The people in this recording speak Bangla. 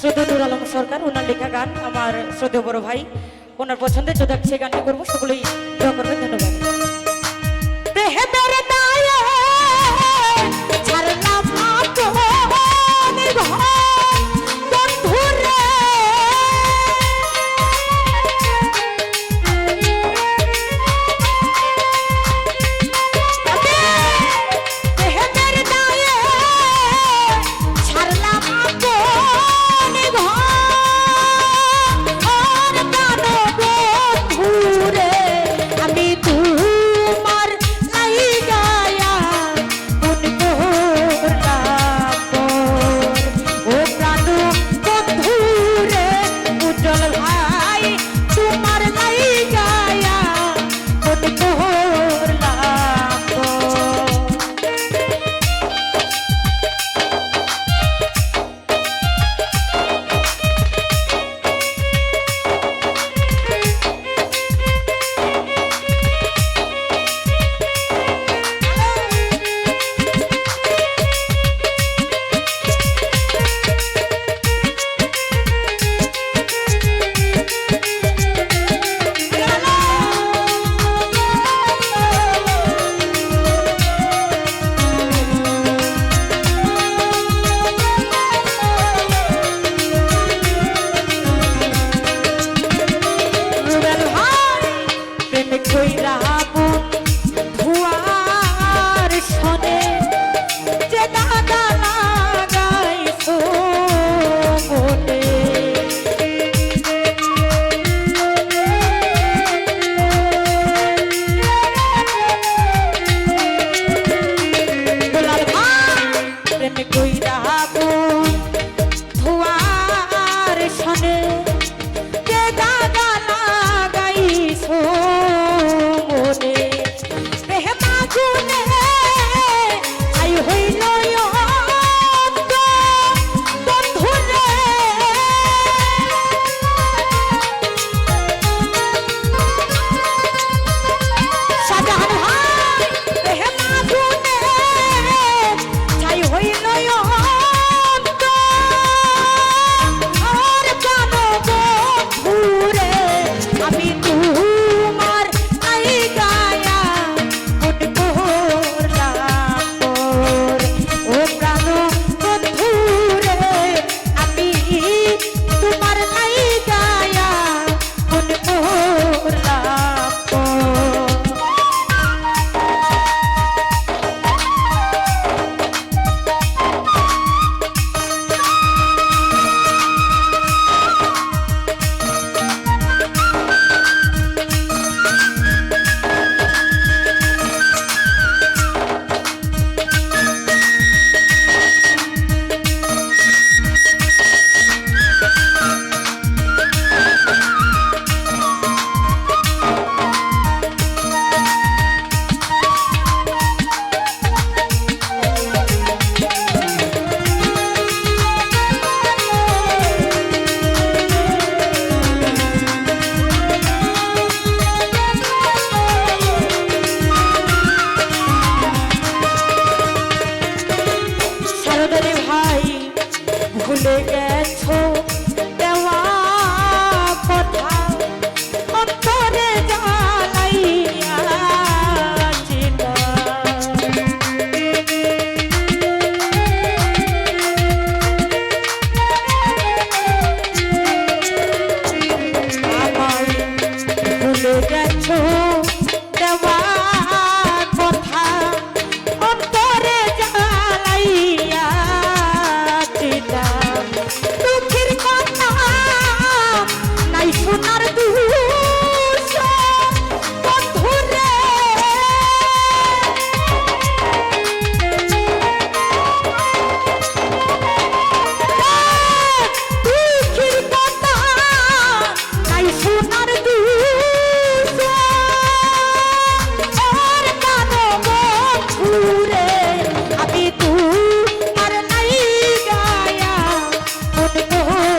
শ্রদ্ধা নুর আলম সরকার, ওনার লেখা গান আমার শ্রদ্ধা বড় ভাই, ওনার পছন্দের যদি সে গানটি করব, সকলেই করবেন, ধন্যবাদ। oh,